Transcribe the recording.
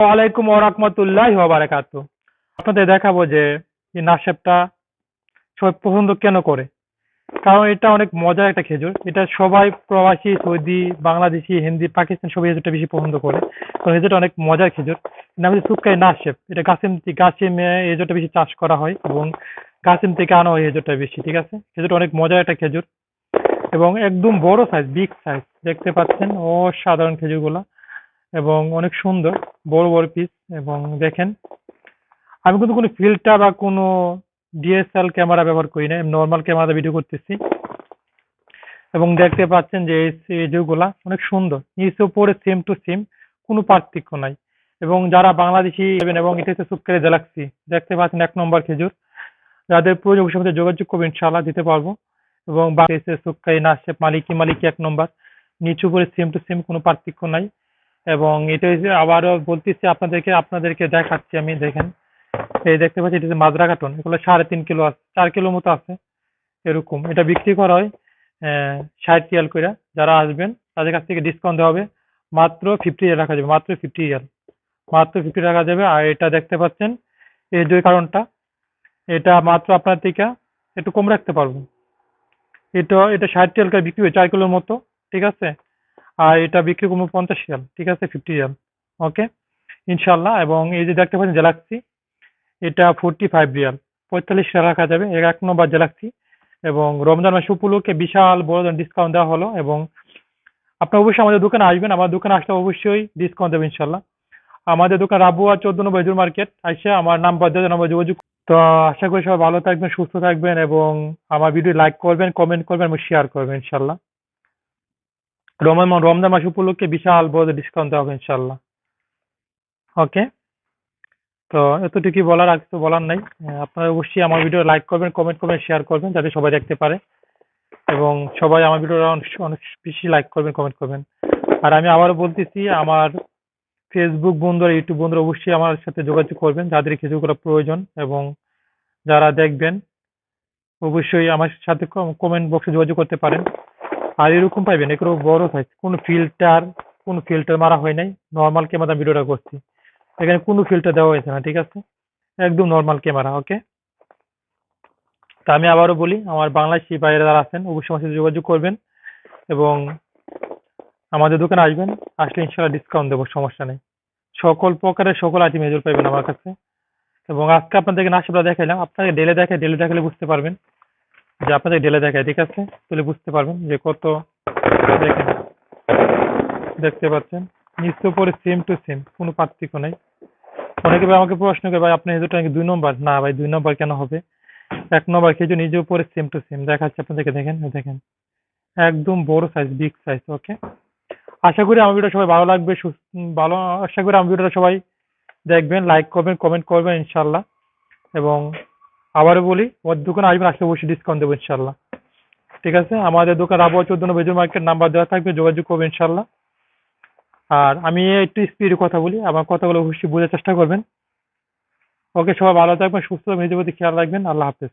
ওয়ালাইকুম ওরহমতুল্লাহ বারাকাতু আপনাদের দেখাবো যে এই নাশেপটা সবাই পছন্দ কেন করে? কারণ এটা অনেক মজার একটা খেজুর। এটা সবাই প্রবাসী, সৌদি, বাংলাদেশি, হিন্দি, পাকিস্তান সবাই খেজুরটা বেশি পছন্দ করে। কারণ খেজুরটা অনেক মজার খেজুর। নাম হচ্ছে সুক্কাই নাশেপ এটা গাছিম গাছিমে খেজুরটা বেশি চাষ করা হয় এবং গাছিম থেকে আনা হয় খেজুরটা বেশি, ঠিক আছে? খেজুরটা অনেক মজার একটা খেজুর এবং একদম বড় সাইজ বিগ সাইজ দেখতে পাচ্ছেন অসাধারণ খেজুরগুলা। এবং অনেক সুন্দর, বড় বড় পিস এবং দেখেন, আমি কিন্তু কোনো ফিল্টার বা কোনো ডিএসএল ক্যামেরা ব্যবহার করি না নর্মাল ক্যামেরাতে ভিডিও করতেছি। এবং দেখতে পাচ্ছেন যে এই যেগুলা অনেক সুন্দর, নিচে উপরে সেম টু সেম কোনো পার্থক্য নাই। এবং যারা বাংলাদেশি নেবেন এবং এটা হচ্ছে সুক্কারি গ্যালাক্সি দেখতে পাচ্ছেন এক নম্বর খেজুর, যাদের প্রয়োজন আমাদের যোগাযোগ করবে ইনশাআল্লাহ দিতে পারব। এবং বাংলাদেশে সুক্কারি নাসে মালিকি মালিকি এক নম্বর, নিচু উপরে সেম টু সেম কোনো পার্থক্য নাই। এবং এটা হচ্ছে আবারও বলতেছি আপনাদেরকে আপনাদেরকে দেখাচ্ছি আমি, দেখেন। এই দেখতে পাচ্ছি, এটা হচ্ছে মাজরা কার্টন। এগুলো সাড়ে তিন কিলো আছে, চার কিলো মতো আছে, এরকম। এটা বিক্রি করা হয় ষাট রিয়াল করে। যারা আসবেন, তাদের কাছ থেকে ডিসকাউন্ট দেওয়া হবে। মাত্র ফিফটি রিয়াল রাখা যাবে, মাত্র ফিফটি রিয়াল। মাত্র ফিফটি রাখা যাবে। আর এটা দেখতে পাচ্ছেন, এই যে কারণটা, এটা মাত্র আপনার থেকে একটু কম রাখতে পারব। এটা এটা ষাট রিয়াল করে বিক্রি হয়, চার কিলোর মতো, ঠিক আছে? আর এটা বিক্রি করব পঞ্চাশ রিয়াল ঠিক আছে? ফিফটি রিয়াল ওকে ইনশাল্লাহ এবং এই যে দেখতে পাচ্ছেন গ্যালাক্সি এটা ফোরটি ফাইভ রিয়াল পঁয়তাল্লিশ টাকা রাখা যাবে এক নম্বর গ্যালাক্সি এবং রমজান মাস উপলক্ষে বিশাল বড় ডিসকাউন্ট দেওয়া হলো, এবং আপনার অবশ্যই আমাদের দোকানে আসবেন আমার দোকানে আসলে অবশ্যই ডিসকাউন্ট দেবেন ইনশাল্লাহ আমাদের দোকান রাবুয়া চোদ্দ নম্বর হেজুর মার্কেট আসে আমার নাম্বার দেওয়া নম্বর যোগাযোগ তো আশা করি সবাই ভালো থাকবেন, সুস্থ থাকবেন, এবং আমার ভিডিও লাইক করবেন কমেন্ট করবেন, এবং শেয়ার করবেন ইনশাল্লাহ রমজান মাস উপলক্ষে বিশাল বড় ডিসকাউন্ট দেওয়া হবে ইনশাল্লাহ ওকে তো এতটুকুই বলার, আর কিছু বলার নাই। আপনারা অবশ্যই আমার ভিডিও লাইক করবেন কমেন্ট করবেন শেয়ার করবেন, যাতে সবাই দেখতে পারে। এবং সবাই আমার ভিডিও অনেক বেশি লাইক করবেন কমেন্ট করবেন। আর আমি আবারও বলতেছি, আমার ফেসবুক বন্ধুরা ইউটিউব বন্ধুরা অবশ্যই আমার সাথে যোগাযোগ করবেন, যাদের কিছুগুলো প্রয়োজন। এবং যারা দেখবেন, অবশ্যই আমার সাথে কমেন্ট বক্সে যোগাযোগ করতে পারেন। আর এরকম পাইবেন এগুলো বড় সাইজ কোনো ফিল্টার কোনো ফিল্টার মারা হয় নাই নর্মাল ক্যামেরা ভিডিওটা করছি। এখানে কোনো ফিল্টার দেওয়া হয়েছে না, ঠিক আছে? একদম নর্মাল ক্যামেরা ওকে তা আমি আবারও বলি, আমার বাংলাদেশি বাইরে যারা আছেন, অবশ্যই আমার সাথে যোগাযোগ করবেন এবং আমাদের দোকানে আসবেন, আসলে ইনশাল্লাহ ডিসকাউন্ট দেবো, সমস্যা নেই। সকল প্রকারের সকল আইটেম এজল পাইবেন আমার কাছে। এবং আজকে আপনাদেরকে নাশিবটা দেখাইলাম, আপনাকে ডেলে দেখে ডেলে দেখালে বুঝতে পারবেন যে আপনাদের ডেলে দেখায় ঠিক আছে? তাহলে বুঝতে পারবেন যে কত দেখেন, দেখতে পাচ্ছেন। নিচে উপরে সেম টু সেম কোনো পার্থক্য নেই। অনেকে ভাই আমাকে প্রশ্ন করে, ভাই, আপনি হেজুরটা নাকি দুই নম্বর? না, ভাই, দুই নম্বর কেন হবে? এক নম্বর, খেজুর নিজে উপরে সেম টু সেম দেখাচ্ছে আপনাদেরকে, দেখেন দেখেন। একদম বড় সাইজ বিগ সাইজ ওকে আশা করি আমার ভিডিও সবাই ভালো লাগবে ভালো, আশা করি আমার ভিডিওটা সবাই দেখবেন লাইক করবেন কমেন্ট করবেন ইনশাল্লাহ এবং আবারও বলি ওর দোকানে আসবেন আসলে অবশ্যই ডিসকাউন্ট দেবো ইনশাল্লাহ ঠিক আছে? আমাদের দোকান আবহাওয়া চোদ্দ বেজুর মার্কেট নাম্বার দেওয়া থাকবে, যোগাযোগ করবেন ইনশাল্লাহ আর আমি একটু স্পিডে কথা বলি, আমার কথাগুলো অবশ্যই বোঝার চেষ্টা করবেন। ওকে, সবাই ভালো থাকবেন, সুস্থ নিজের প্রতি খেয়াল রাখবেন। আল্লাহ হাফেজ।